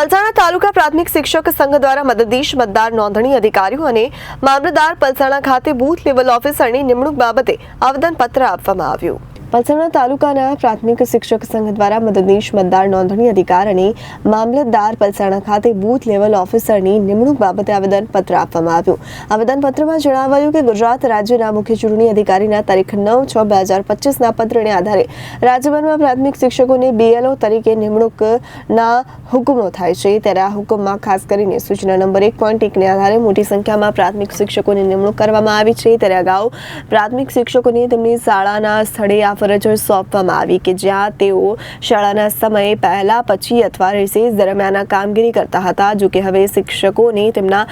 પલસાણા તાલુકા પ્રાથમિક શિક્ષક સંઘ દ્વારા મદદનીશ મતદાર નોંધણી અધિકારીઓ અને મામલતદાર પલસાણા ખાતે બૂથ લેવલ ઓફિસરની નિમણૂક બાબતે આવેદનપત્ર આપવામાં આવ્યું. પલસાણા તાલુકાના પ્રાથમિક શિક્ષક સંઘ દ્વારા મદદનીશ મતદાર નોંધણી અધિકાર અને મામલતદાર પલસાણા ખાતે બૂથ લેવલ ઓફિસરની નિમણૂક બાબતે આવેદનપત્ર આપવામાં આવ્યું. આવેદનપત્રમાં જણાવાયું કે ગુજરાત રાજ્યના મુખ્ય ચૂંટણી અધિકારીના તારીખ નવ છ બે હજાર પચીસના પત્રને આધારે રાજ્યભરમાં પ્રાથમિક શિક્ષકોને બીએલઓ તરીકે નિમણૂકના હુકમો થાય છે. ત્યારે આ હુકમમાં ખાસ કરીને સૂચના નંબર એક પોઈન્ટ એકને આધારે મોટી સંખ્યામાં પ્રાથમિક શિક્ષકોની નિમણૂક કરવામાં આવી છે. ત્યારે અગાઉ પ્રાથમિક શિક્ષકોને તેમની શાળાના સ્થળે આ ફરજો સોંપવામાં આવી કે જ્યાં તેઓ શાળાના સમયે પહેલા પછી અથવા રિસેસ દરમિયાન કામગીરી કરતા હતા, જો કે હવે શિક્ષકોને તેમના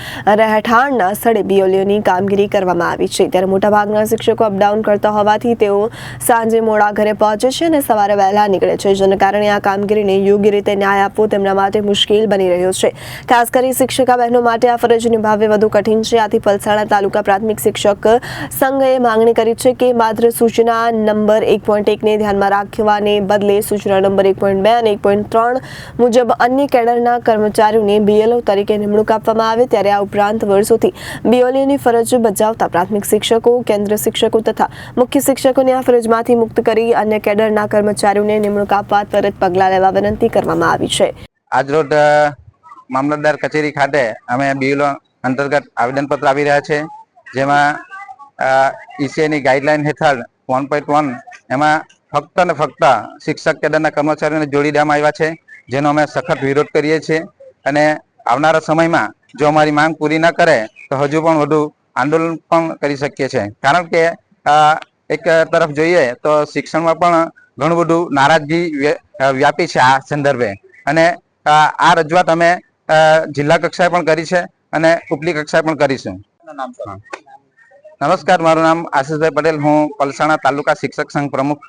રહેઠાણના સ્થળે બીઓલીઓની કામગીરી કરવામાં આવી છે. ત્યારે મોટાભાગના શિક્ષકો અપડાઉન કરતા હોવાથી તેઓ સાંજે મોડા ઘરે પહોંચે છે અને સવારે વહેલા નીકળે છે. જેના કારણે આ કામગીરીને યોગ્ય રીતે ન્યાય આપવો તેમના માટે મુશ્કેલ બની રહ્યો છે. ખાસ કરી શિક્ષકા બહેનો માટે આ ફરજ નિભાવવી વધુ કઠિન છે. આથી પલસાણા તાલુકા પ્રાથમિક શિક્ષક સંઘએ માંગણી કરી છે કે માત્ર સૂચના નંબર એક પોઈન્ટ એકને ધ્યાનમાં રાખવાને બદલે સૂચના નંબર એક પોઈન્ટ બે અને એક પોઈન્ટ ત્રણ મુજબ અન્ય કેડરના કર્મચારીઓને બીએલઓ તરીકે નિમણૂક આપવામાં આવે ત્યારે આ ઉપરાંત વર્ષોથી બીઓલીઓની ફરજ બજાવતા પ્રાથમિક શિક્ષકો, કેન્દ્ર શિક્ષકો તથા મુખ્ય શિક્ષકોને આ ફરજમાંથી મુક્ત કરી અન્ય કેડરના કર્મચારીઓને નિમણૂક આપવા તરત પગલાં લેવા વિનંતી કરવામાં આવી છે. આજરોજ મામલતદાર કચેરી ખાતે અમે બીએલઓ અંતર્ગત આવેદનપત્ર આવી રહ્યા છે, જેમાં ઈસીઆઈની ગાઈડલાઈન હેઠળ વન પોઈન્ટ વન એમાં ફક્ત ને ફક્ત શિક્ષક કેડરના કર્મચારીઓને જોડી દેવામાં આવ્યા છે, જેનો અમે સખત વિરોધ કરીએ છીએ. અને આવનારા સમયમાં જો અમારી માંગ પૂરી ન કરે, તો હજુ પણ વધુ આંદોલન પણ કરી શકીએ છીએ. કારણ કે એક તરફ જોઈએ તો શિક્ષણમાં પણ ઘણું બધું નારાજગી વ્ય- વ્યાપી છે આ સંદર્ભે. અને આ રજૂઆત અમે જિલ્લા કક્ષાએ પણ કરી છે અને ઉપલી કક્ષાએ પણ કરીશું. નમસ્કાર, મારું નામ આશીષભાઈ પટેલ. હું પલસાણા તાલુકા શિક્ષક સંઘ પ્રમુખ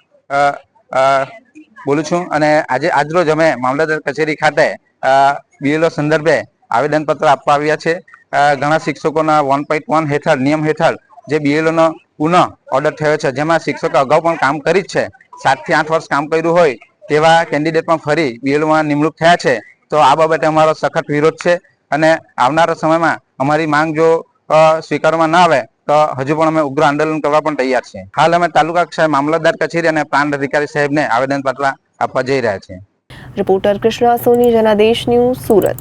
બોલું છું અને આજે, આજરોજ અમે મામલતદાર કચેરી ખાતે બીએલઓ સંદર્ભે આવેદનપત્ર આપવા આવ્યા છે. ઘણા શિક્ષકોના વન પોઈન્ટ વન હેઠળ, નિયમ હેઠળ જે બીએલઓનો પુનઃ ઓર્ડર થયો છે, જેમાં શિક્ષકો અગાઉ પણ કામ કરી જ છે. સાતથી આઠ વર્ષ કામ કર્યું હોય તેવા કેન્ડિડેટ પણ ફરી બીએલઓમાં નિમણૂક થયા છે. તો આ બાબતે અમારો સખત વિરોધ છે અને આવનારા સમયમાં અમારી માંગ જો સ્વીકારવામાં ના આવે તો હજુ પણ અમે ઉગ્ર આંદોલન કરવા પણ તૈયાર છીએ. હાલ અમે તાલુકા કક્ષાએ મામલતદાર કચેરી અને પ્રાંત અધિકારી સાહેબને આવેદનપત્ર આપવા જઈ રહ્યા છીએ. Reporter Krishna Soni, Janadesh news Surat.